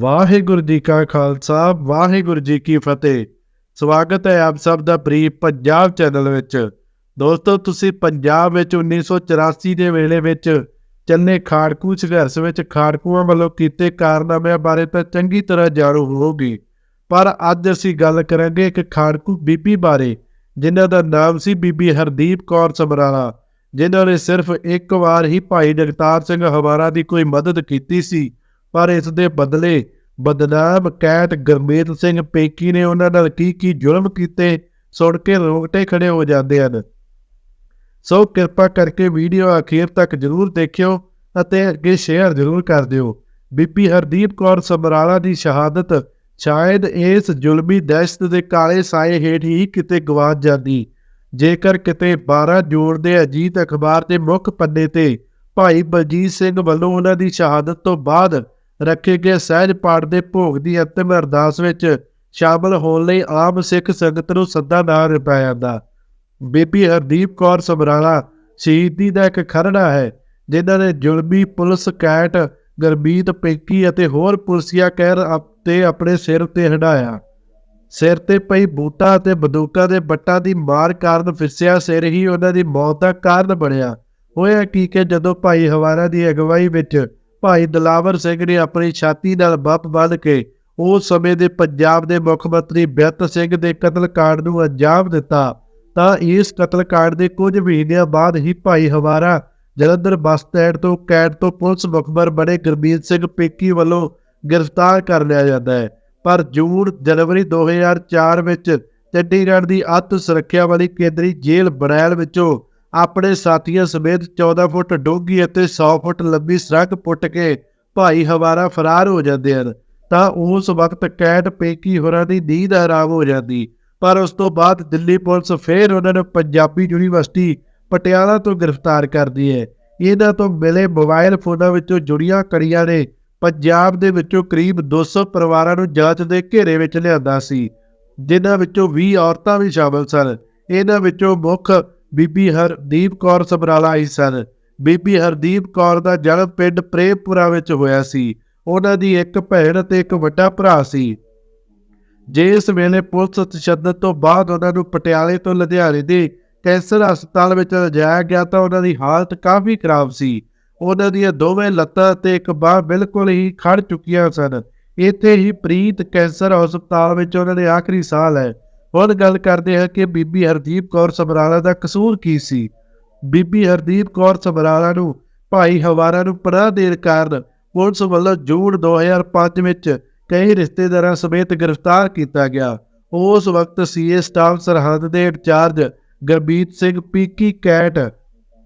ਵਾਹਿਗੁਰੂ ਜੀ ਕਾ ਖਾਲਸਾ, ਵਾਹਿਗੁਰੂ ਜੀ ਕੀ ਫਤਿਹ। ਸਵਾਗਤ ਹੈ ਆਪ ਸਭ ਦਾ ਪ੍ਰੀ ਪੰਜਾਬ ਚੈਨਲ ਵਿੱਚ। ਦੋਸਤੋ, ਤੁਸੀਂ ਪੰਜਾਬ ਵਿੱਚ 1984 ਦੇ ਵੇਲੇ ਵਿੱਚ ਚੰਨੇ ਖਾੜਕੂ, ਸੰਘਰਸ਼ ਵਿੱਚ ਖਾੜਕੂਆਂ ਵੱਲੋਂ ਕੀਤੇ ਕਾਰਨਾਮਿਆਂ ਬਾਰੇ ਤਾਂ ਚੰਗੀ ਤਰ੍ਹਾਂ ਜਾਣੂ ਹੋਵੋਗੇ। ਪਰ ਅੱਜ ਅਸੀਂ ਗੱਲ ਕਰਾਂਗੇ ਇੱਕ ਖਾੜਕੂ ਬੀਬੀ ਬਾਰੇ, ਜਿਨ੍ਹਾਂ ਦਾ ਨਾਮ ਸੀ ਬੀਬੀ ਹਰਦੀਪ ਕੌਰ ਸਮਰਾਲਾ, ਜਿਨ੍ਹਾਂ ਨੇ ਸਿਰਫ ਇੱਕ ਵਾਰ ਹੀ ਭਾਈ ਜਗਤਾਰ ਸਿੰਘ ਹਵਾਰਾ ਦੀ ਕੋਈ ਮਦਦ ਕੀਤੀ ਸੀ। ਪਰ ਇਸ ਦੇ ਬਦਲੇ ਬਦਨਾਮ ਕੈਦ ਗੁਰਮੀਤ ਸਿੰਘ ਪੇਕੀ ਨੇ ਉਹਨਾਂ ਨਾਲ ਕੀ ਕੀ ਜ਼ੁਲਮ ਕੀਤੇ ਸੁਣ ਕੇ ਰੋਂਗਟੇ ਖੜੇ ਹੋ ਜਾਂਦੇ ਹਨ। ਸੋ ਕਿਰਪਾ ਕਰਕੇ ਵੀਡੀਓ ਅਖੀਰ ਤੱਕ ਜਰੂਰ ਦੇਖਿਓ ਅਤੇ ਅੱਗੇ ਸ਼ੇਅਰ ਜਰੂਰ ਕਰ ਦਿਓ। ਬੀਬੀ ਹਰਦੀਪ ਕੌਰ ਸਮਰਾਲਾ ਦੀ ਸ਼ਹਾਦਤ, ਸ਼ਾਇਦ ਇਸ ਜ਼ੁਲਮੀ ਦਹਿਸ਼ਤ ਦੇ ਕਾਲੇ ਸਾਏ ਹੇਠ ਹੀ ਕਿਤੇ ਗਵਾਚ ਜਾਂਦੀ। ਜੇਕਰ ਕਿਤੇ 12 ਜੂਨ ਦੇ ਅਜੀਤ ਅਖਬਾਰ ਦੇ ਮੁੱਖ ਪੰਨੇ ਤੇ ਭਾਈ ਬਲਜੀਤ ਸਿੰਘ ਵੱਲੋਂ ਉਹਨਾਂ ਦੀ ਸ਼ਹਾਦਤ ਤੋਂ ਬਾਅਦ ਰੱਖੇ ਗਏ ਸਹਿਜ ਪਾਠ ਦੇ ਭੋਗ ਦੀ ਅੰਤਿਮ ਅਰਦਾਸ ਵਿੱਚ ਸ਼ਾਮਲ ਹੋਣ ਲਈ ਆਮ ਸਿੱਖ ਸੰਗਤ ਨੂੰ ਸੱਦਾ ਨਾ ਪਾਇਆ ਜਾਂਦਾ। ਬੀਬੀ ਹਰਦੀਪ ਕੌਰ ਸਮਰਾਲਾ ਸ਼ਹੀਦੀ ਦਾ ਇੱਕ ਖਰੜਾ ਹੈ, ਜਿਨ੍ਹਾਂ ਨੇ ਜ਼ੁਲਮੀ, ਪੁਲਿਸ ਕੈਟ ਗਰਬੀਤ ਪੇਕੀ ਅਤੇ ਹੋਰ ਪੁਲਸੀਆ ਕਹਿਰ ਤੇ ਆਪਣੇ ਸਿਰ ਤੇ ਹਟਾਇਆ ਸਿਰ ਤੇ ਪਈ ਬੂਟਾ ਅਤੇ ਬੰਦੂਕਾਂ ਦੇ ਬੱਟਾਂ ਦੀ ਮਾਰ ਕਾਰਨ ਫਿਸਿਆ ਸਿਰ ਹੀ ਉਹਨਾਂ ਦੀ ਮੌਤ ਦਾ ਕਾਰਨ ਬਣਿਆ। ਹੋਇਆ ਕੀ ਕਿ ਜਦੋਂ ਭਾਈ ਹਵਾਰਾ ਦੀ ਅਗਵਾਈ ਵਿੱਚ ਭਾਈ ਦਲਾਵਰ ਸਿੰਘ ਨੇ ਆਪਣੀ ਛਾਤੀ ਨਾਲ ਬੱਪ ਬੰਨ ਕੇ ਉਸ ਸਮੇਂ ਦੇ ਪੰਜਾਬ ਦੇ ਮੁੱਖ ਮੰਤਰੀ ਬਿਆਤ ਸਿੰਘ ਦੇ ਕਤਲकांड ਨੂੰ ਅੰਜਾਮ ਦਿੱਤਾ। ਤਾਂ ਇਸ ਕਤਲकांड ਦੇ ਕੁਝ ਮਹੀਨਿਆਂ ਬਾਅਦ ਹੀ ਭਾਈ ਹਵਾਰਾ ਜਲੰਧਰ ਬੱਸ ਸਟੈਂਡ ਤੋਂ ਕੈਦ ਤੋਂ ਪੁਲਿਸ ਮੁਖਬਰ ਬੜੇ ਗੁਰਮੀਤ ਸਿੰਘ ਪੇਕੀ ਵੱਲੋਂ ਗ੍ਰਿਫਤਾਰ ਕਰ ਲਿਆ ਜਾਂਦਾ ਹੈ। ਪਰ ਜੂਨ, ਜਨਵਰੀ 2004 ਵਿੱਚ ਚੰਡੀਗੜ੍ਹ ਦੀ ਅੱਤ ਸੁਰੱਖਿਆ ਵਾਲੀ ਕੇਂਦਰੀ ਜੇਲ੍ਹ ਬਰੈਲ ਵਿੱਚੋਂ ਆਪਣੇ ਸਾਥੀਆਂ ਸਮੇਤ 14 ਫੁੱਟ ਡੂੰਘੀ ਅਤੇ 100 ਫੁੱਟ ਲੰਬੀ ਸੜਕ ਪੁੱਟ ਕੇ ਭਾਈ ਹਵਾਰਾ ਫਰਾਰ ਹੋ ਜਾਂਦੇ ਹਨ, ਤਾਂ ਉਸ ਵਕਤ ਕੈਟ ਪੇਕੀ ਹੋਰਾਂ ਦੀ ਨੀਂਦ ਆਰਾਮ ਹੋ ਜਾਂਦੀ। ਪਰ ਉਸ ਤੋਂ ਬਾਅਦ ਦਿੱਲੀ ਪੁਲਿਸ ਫੇਰ ਉਹਨਾਂ ਨੂੰ ਪੰਜਾਬੀ ਯੂਨੀਵਰਸਿਟੀ ਪਟਿਆਲਾ ਤੋਂ ਗ੍ਰਿਫਤਾਰ ਕਰਦੀ ਹੈ। ਇਹਨਾਂ ਤੋਂ ਮਿਲੇ ਮੋਬਾਈਲ ਫੋਨਾਂ ਵਿੱਚੋਂ ਜੁੜੀਆਂ ਕੜੀਆਂ ਨੇ ਪੰਜਾਬ ਦੇ ਵਿੱਚੋਂ ਕਰੀਬ 200 ਪਰਿਵਾਰਾਂ ਨੂੰ ਜਾਂਚ ਦੇ ਘੇਰੇ ਵਿੱਚ ਲਿਆਂਦਾ ਸੀ, ਜਿਨ੍ਹਾਂ ਵਿੱਚੋਂ 20 ਔਰਤਾਂ ਵੀ ਸ਼ਾਮਲ ਸਨ। ਇਹਨਾਂ ਵਿੱਚੋਂ ਮੁੱਖ ਬੀਬੀ ਹਰਦੀਪ ਕੌਰ ਸਮਰਾਲਾ ਹੀ ਸਨ। ਬੀਬੀ ਹਰਦੀਪ ਕੌਰ ਦਾ ਜਨਮ ਪਿੰਡ ਪ੍ਰੇਮਪੁਰਾ ਵਿੱਚ ਹੋਇਆ ਸੀ। ਉਹਨਾਂ ਦੀ ਇੱਕ ਭੈਣ ਅਤੇ ਇੱਕ ਵੱਡਾ ਭਰਾ ਸੀ। ਜਿਸ ਵੇਲੇ ਪੁਲਿਸ ਤਸ਼ੱਦਦ ਤੋਂ ਬਾਅਦ ਉਹਨਾਂ ਨੂੰ ਪਟਿਆਲੇ ਤੋਂ ਲੁਧਿਆਣੇ ਦੇ ਕੈਂਸਰ ਹਸਪਤਾਲ ਵਿੱਚ ਲਿਜਾਇਆ ਗਿਆ ਤਾਂ ਉਹਨਾਂ ਦੀ ਹਾਲਤ ਕਾਫੀ ਖਰਾਬ ਸੀ। ਉਹਨਾਂ ਦੀਆਂ ਦੋਵੇਂ ਲੱਤਾਂ ਅਤੇ ਇੱਕ ਬਾਹ ਬਿਲਕੁਲ ਹੀ ਖੜ ਚੁੱਕੀਆਂ ਸਨ। ਇੱਥੇ ਹੀ ਪ੍ਰੀਤ ਕੈਂਸਰ ਹਸਪਤਾਲ ਵਿੱਚ ਉਹਨਾਂ ਦੇ ਆਖਰੀ ਸਾਹ ਲਏ ਹੁਣ ਗੱਲ ਕਰਦੇ ਹਾਂ ਕਿ ਬੀਬੀ ਹਰਦੀਪ ਕੌਰ ਸਮਰਾਲਾ ਦਾ ਕਸੂਰ ਕੀ ਸੀ। ਬੀਬੀ ਹਰਦੀਪ ਕੌਰ ਸਮਰਾਲਾ ਨੂੰ ਭਾਈ ਹਵਾਰਾ ਨੂੰ ਪਨਾਹ ਦੇਣ ਕਾਰਨ ਪੁਲਿਸ ਵੱਲੋਂ ਜੂਨ 2005 ਵਿੱਚ ਕਈ ਰਿਸ਼ਤੇਦਾਰਾਂ ਸਮੇਤ ਗ੍ਰਿਫਤਾਰ ਕੀਤਾ ਗਿਆ। ਉਸ ਵਕਤ ਸੀਏ ਸਟਾਫ ਸਰਹੱਦ ਦੇ ਇੰਚਾਰਜ ਗੁਰਬੀਤ ਸਿੰਘ ਪੀਕੀ ਕੈਟ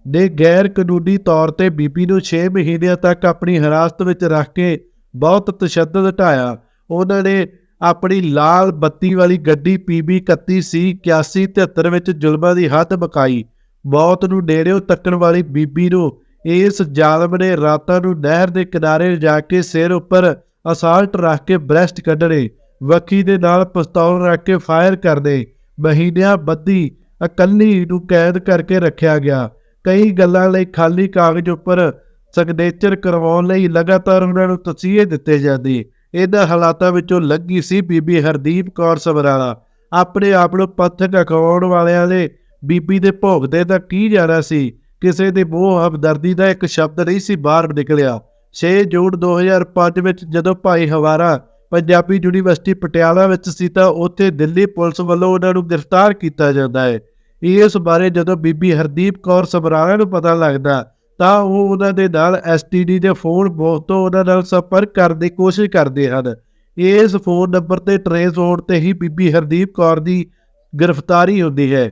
ਨੇ ਗੈਰ ਕਾਨੂੰਨੀ ਤੌਰ ਤੇ ਬੀਬੀ ਨੂੰ 6 ਮਹੀਨਿਆਂ ਤੱਕ ਆਪਣੀ ਹਿਰਾਸਤ ਵਿੱਚ ਰੱਖ ਕੇ ਬਹੁਤ ਤਸ਼ੱਦਦ ਢਾਇਆ। ਉਹਨਾਂ ਨੇ ਆਪਣੀ ਲਾਲ ਬੱਤੀ ਵਾਲੀ ਗੱਡੀ PB 31C 8173 ਵਿੱਚ ਜ਼ੁਲਮਾਂ ਦੀ ਹੱਦ ਬਕਾਈ। ਮੌਤ ਨੂੰ ਨੇੜਿਓਂ ਤੱਕਣ ਵਾਲੀ ਬੀਬੀ ਨੂੰ ਇਸ ਜ਼ਾਲਮ ਨੇ ਰਾਤਾਂ ਨੂੰ ਨਹਿਰ ਦੇ ਕਿਨਾਰੇ ਜਾ ਕੇ ਸਿਰ ਉੱਪਰ ਅਸਾਲਟ ਰੱਖ ਕੇ ਬ੍ਰੈਸਟ ਕੱਢਣੇ, ਵੱਖੀ ਦੇ ਨਾਲ ਪਿਸਤੌਲ ਰੱਖ ਕੇ ਫਾਇਰ ਕਰਦੇ ਮਹੀਨਿਆਂ ਬੱਧੀ ਇਕੱਲੀ ਨੂੰ ਕੈਦ ਕਰਕੇ ਰੱਖਿਆ ਗਿਆ। ਕਈ ਗੱਲਾਂ ਲਈ ਖਾਲੀ ਕਾਗਜ਼ ਉੱਪਰ ਸਿਗਨੇਚਰ ਕਰਵਾਉਣ ਲਈ ਲਗਾਤਾਰ ਉਹਨਾਂ ਨੂੰ ਤਸੀਹੇ ਦਿੱਤੇ ਜਾਂਦੇ। ਇਹਨਾਂ ਹਾਲਾਤਾਂ ਵਿੱਚੋਂ ਲੱਗੀ ਸੀ ਬੀਬੀ ਹਰਦੀਪ ਕੌਰ ਸਮਰਾਲਾ। ਆਪਣੇ ਆਪ ਨੂੰ ਪੱਥਕ ਅਖਵਾਉਣ ਵਾਲਿਆਂ ਦੇ ਬੀਬੀ ਦੇ ਭੋਗਦੇ ਦਾ ਕੀ ਜਾਣਾ ਸੀ? ਕਿਸੇ ਦੇ ਮੂੰਹ ਹਮਦਰਦੀ ਦਾ ਇੱਕ ਸ਼ਬਦ ਨਹੀਂ ਸੀ ਬਾਹਰ ਨਿਕਲਿਆ। 6 ਜੂਨ 2005 ਵਿੱਚ ਜਦੋਂ ਭਾਈ ਹਵਾਰਾ ਪੰਜਾਬੀ ਯੂਨੀਵਰਸਿਟੀ ਪਟਿਆਲਾ ਵਿੱਚ ਸੀ ਤਾਂ ਉੱਥੇ ਦਿੱਲੀ ਪੁਲਿਸ ਵੱਲੋਂ ਉਹਨਾਂ ਨੂੰ ਗ੍ਰਿਫਤਾਰ ਕੀਤਾ ਜਾਂਦਾ ਹੈ। ਇਸ ਬਾਰੇ ਜਦੋਂ ਬੀਬੀ ਹਰਦੀਪ ਕੌਰ ਸਮਰਾਲਾ ਨੂੰ ਪਤਾ ਲੱਗਦਾ ਤਾਂ ਉਹ ਉਹਨਾਂ ਦੇ ਨਾਲ ਐਸਟੀਡੀ ਦੇ ਫੋਨ ਤੋਂ ਉਹਨਾਂ ਨਾਲ ਸੰਪਰਕ ਕਰਨ ਦੀ ਕੋਸ਼ਿਸ਼ ਕਰਦੇ ਹਨ। ਇਸ ਫੋਨ ਨੰਬਰ ਤੇ ਟਰੇਸ ਹੋਣ ਤੇ ਹੀ ਬੀਬੀ ਹਰਦੀਪ ਕੌਰ ਦੀ ਗ੍ਰਿਫਤਾਰੀ ਹੁੰਦੀ ਹੈ।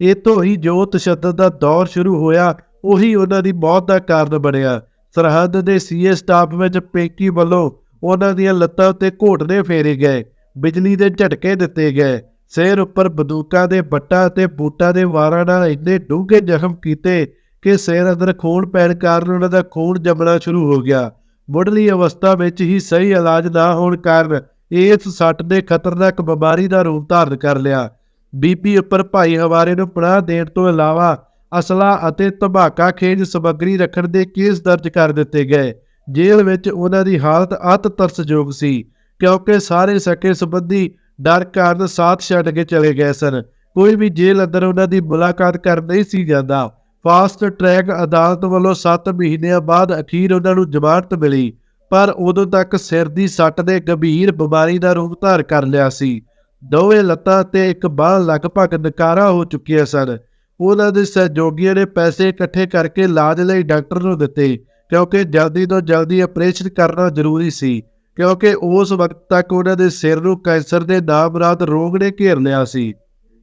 ਇਹ ਤੋਂ ਹੀ ਜੋ ਤਸ਼ੱਦਦ ਦਾ ਦੌਰ ਸ਼ੁਰੂ ਹੋਇਆ, ਉਹੀ ਉਹਨਾਂ ਦੀ ਮੌਤ ਦਾ ਕਾਰਨ ਬਣਿਆ। ਸਰਹੱਦ ਦੇ ਸੀਏ ਸਟਾਫ ਵਿੱਚ ਪੇਕੀ ਵੱਲੋਂ ਉਹਨਾਂ ਦੀਆਂ ਲੱਤਾਂ ਉੱਤੇ ਘੋਟਦੇ ਫੇਰੇ ਗਏ, ਬਿਜਲੀ ਦੇ ਝਟਕੇ ਦਿੱਤੇ ਗਏ। ਸਿਰ ਉੱਪਰ ਬੰਦੂਕਾਂ ਦੇ ਬੱਟਾਂ ਅਤੇ ਬੂਟਾਂ ਦੇ ਵਾਰਾਂ ਨਾਲ ਇੰਨੇ ਡੂੰਘੇ ਜ਼ਖਮ ਕੀਤੇ ਕਿ ਸਿਰ ਅੰਦਰ ਖੂਨ ਪੈਣ ਕਾਰਨ ਉਹਨਾਂ ਦਾ ਖੂਨ ਜੰਮਣਾ ਸ਼ੁਰੂ ਹੋ ਗਿਆ। ਮੁੱਢਲੀ ਅਵਸਥਾ ਵਿੱਚ ਹੀ ਸਹੀ ਇਲਾਜ ਨਾ ਹੋਣ ਕਾਰਨ ਇਸ ਸੱਟ ਨੇ ਖਤਰਨਾਕ ਬਿਮਾਰੀ ਦਾ ਰੂਪ ਧਾਰਨ ਕਰ ਲਿਆ। ਬੀਪੀ ਉੱਪਰ ਭਾਈ ਹਵਾਰੇ ਨੂੰ ਪਨਾਹ ਦੇਣ ਤੋਂ ਇਲਾਵਾ ਅਸਲਾ ਅਤੇ ਤਬਾਕਾ ਖੇਜ ਸਮੱਗਰੀ ਰੱਖਣ ਦੇ ਕੇਸ ਦਰਜ ਕਰ ਦਿੱਤੇ ਗਏ। ਜੇਲ੍ਹ ਵਿੱਚ ਉਹਨਾਂ ਦੀ ਹਾਲਤ ਅਤ ਤਰਸਯੋਗ ਸੀ, ਕਿਉਂਕਿ ਸਾਰੇ ਸਕੇ ਸੰਬੰਧੀ ਡਰ ਕਾਰਨ ਸਾਥ ਛੱਡ ਕੇ ਚਲੇ ਗਏ ਸਨ। ਕੋਈ ਵੀ ਜੇਲ੍ਹ ਅੰਦਰ ਉਹਨਾਂ ਦੀ ਮੁਲਾਕਾਤ ਕਰ ਨਹੀਂ ਸੀ ਜਾਂਦਾ। ਫਾਸਟ ਟਰੈਕ ਅਦਾਲਤ ਵੱਲੋਂ 7 ਮਹੀਨਿਆਂ ਬਾਅਦ ਅਖੀਰ ਉਹਨਾਂ ਨੂੰ ਜ਼ਮਾਨਤ ਮਿਲੀ, ਪਰ ਉਦੋਂ ਤੱਕ ਸਿਰ ਦੀ ਸੱਟ ਦੇ ਗੰਭੀਰ ਬਿਮਾਰੀ ਦਾ ਰੂਪ ਧਾਰ ਕਰ ਲਿਆ ਸੀ। ਦੋਵੇਂ ਲੱਤਾਂ ਤੇ ਇੱਕ ਬਾਹ ਲਗਭਗ ਨਕਾਰਾ ਹੋ ਚੁੱਕੀਆਂ ਸਨ। ਉਹਨਾਂ ਦੇ ਸਹਿਯੋਗੀਆਂ ਨੇ ਪੈਸੇ ਇਕੱਠੇ ਕਰਕੇ ਇਲਾਜ ਲਈ ਡਾਕਟਰ ਨੂੰ ਦਿੱਤੇ, ਕਿਉਂਕਿ ਜਲਦੀ ਤੋਂ ਜਲਦੀ ਆਪਰੇਸ਼ਨ ਕਰਨਾ ਜ਼ਰੂਰੀ ਸੀ, ਕਿਉਂਕਿ ਉਸ ਵਕਤ ਤੱਕ ਉਹਨਾਂ ਦੇ ਸਿਰ ਨੂੰ ਕੈਂਸਰ ਦੇ ਨਾਮਰਾਦ ਰੋਗ ਨੇ ਘੇਰ ਲਿਆ ਸੀ।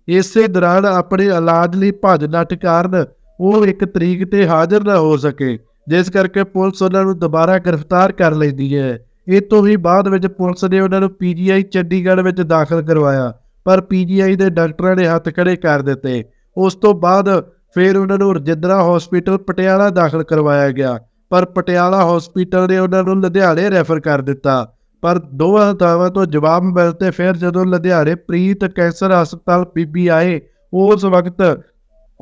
ਇਸੇ ਦੌਰਾਨ ਆਪਣੇ ਇਲਾਜ ਲਈ ਭੱਜ ਨੱਠ ਕਾਰਨ ਉਹ ਇੱਕ ਤਰੀਕ ਤੇ ਹਾਜ਼ਰ ਨਾ ਹੋ ਸਕੇ, ਜਿਸ ਕਰਕੇ ਪੁਲਿਸ ਉਹਨਾਂ ਨੂੰ ਦੁਬਾਰਾ ਗ੍ਰਿਫਤਾਰ ਕਰ ਲੈਂਦੀ ਹੈ। ਇਹ ਤੋਂ ਹੀ ਬਾਅਦ ਵਿੱਚ ਪੁਲਿਸ ਨੇ ਉਹਨਾਂ ਨੂੰ ਪੀਜੀਆਈ ਚੰਡੀਗੜ੍ਹ ਵਿੱਚ ਦਾਖਲ ਕਰਵਾਇਆ, ਪਰ ਪੀਜੀਆਈ ਦੇ ਡਾਕਟਰਾਂ ਨੇ ਹੱਥ ਖੜੇ ਕਰ ਦਿੱਤੇ। ਉਸ ਤੋਂ ਬਾਅਦ ਫਿਰ ਉਹਨਾਂ ਨੂੰ ਰਜਿੰਦਰਾ ਹਸਪੀਟਲ ਪਟਿਆਲਾ ਦਾਖਲ ਕਰਵਾਇਆ ਗਿਆ, ਪਰ ਪਟਿਆਲਾ ਹਸਪੀਟਲ ਨੇ ਉਹਨਾਂ ਨੂੰ ਲੁਧਿਆਣੇ ਰੈਫਰ ਕਰ ਦਿੱਤਾ। ਪਰ ਦੋਵਾਂ ਦਾਅਵਾਂ ਤੋਂ ਜਵਾਬ ਮਿਲਤੇ ਫਿਰ ਜਦੋਂ ਲੁਧਿਆਣੇ ਪ੍ਰੀਤ ਕੈਂਸਰ ਹਸਪਤਾਲ ਪੀਬੀ ਆਏ, ਉਸ ਵਕਤ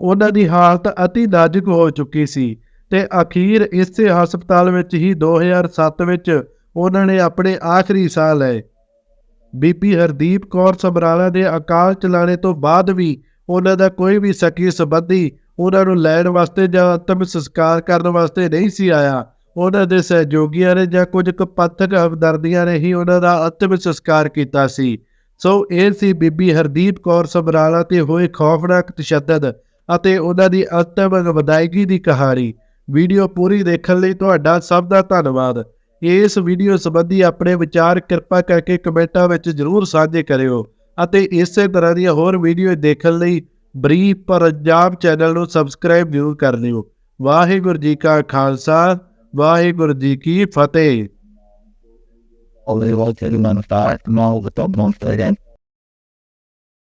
ਉਹਨਾਂ ਦੀ ਹਾਲਤ ਅਤੀ ਨਾਜ਼ੁਕ ਹੋ ਚੁੱਕੀ ਸੀ ਤੇ ਅਖੀਰ ਇਸੇ ਹਸਪਤਾਲ ਵਿੱਚ ਹੀ 2007 ਵਿੱਚ ਉਹਨਾਂ ਨੇ ਆਪਣੇ ਆਖਰੀ ਸਾਹ ਲਏ। ਬੀਬੀ ਹਰਦੀਪ ਕੌਰ ਸਮਰਾਲਾ ਦੇ ਅਕਾਲ ਚਲਾਣੇ ਤੋਂ ਬਾਅਦ ਵੀ ਉਹਨਾਂ ਦਾ ਕੋਈ ਵੀ ਸਕੀ ਸੰਬੰਧੀ ਉਹਨਾਂ ਨੂੰ ਲੈਣ ਵਾਸਤੇ ਜਾਂ ਅੰਤਮ ਸੰਸਕਾਰ ਕਰਨ ਵਾਸਤੇ ਨਹੀਂ ਸੀ ਆਇਆ। ਉਹਨਾਂ ਦੇ ਸਹਿਯੋਗੀਆਂ ਨੇ ਜਾਂ ਕੁਝ ਕੁ ਪੰਥਕ ਹਮਦਰਦੀਆਂ ਨੇ ਹੀ ਉਹਨਾਂ ਦਾ ਅੰਤਮ ਸੰਸਕਾਰ ਕੀਤਾ ਸੀ। ਸੋ ਇਹ ਸੀ ਬੀਬੀ ਹਰਦੀਪ ਕੌਰ ਸਮਰਾਲਾ ਤੇ ਹੋਏ ਖੌਫਨਾਕ ਤਸ਼ੱਦਦ ਅਤੇ ਉਹਨਾਂ ਦੀ ਅੰਤਮ ਵਿਦਾਇਗੀ ਦੀ ਕਹਾਣੀ। ਵੀਡੀਓ ਪੂਰੀ ਦੇਖਣ ਲਈ ਤੁਹਾਡਾ ਸਭ ਦਾ ਧੰਨਵਾਦ। ਇਸ ਵੀਡੀਓ ਸੰਬੰਧੀ ਆਪਣੇ ਵਿਚਾਰ ਕਿਰਪਾ ਕਰਕੇ ਕਮੈਂਟਾਂ ਵਿੱਚ ਜ਼ਰੂਰ ਸਾਂਝੇ ਕਰਿਓ ਅਤੇ ਇਸੇ ਤਰ੍ਹਾਂ ਦੀਆਂ ਹੋਰ ਵੀਡੀਓ ਦੇਖਣ ਲਈ ਬਰੀ ਪੰਜਾਬ ਚੈਨਲ ਨੂੰ ਸਬਸਕ੍ਰਾਈਬ ਜ਼ਰੂਰ ਕਰ ਲਿਓ। ਵਾਹਿਗੁਰੂ ਜੀ ਕਾ ਖਾਲਸਾ ਵਾਹਿਗੁਰੂ ਜੀ ਕੀ ਫਤਿਹ। Only one thing on the start, no, the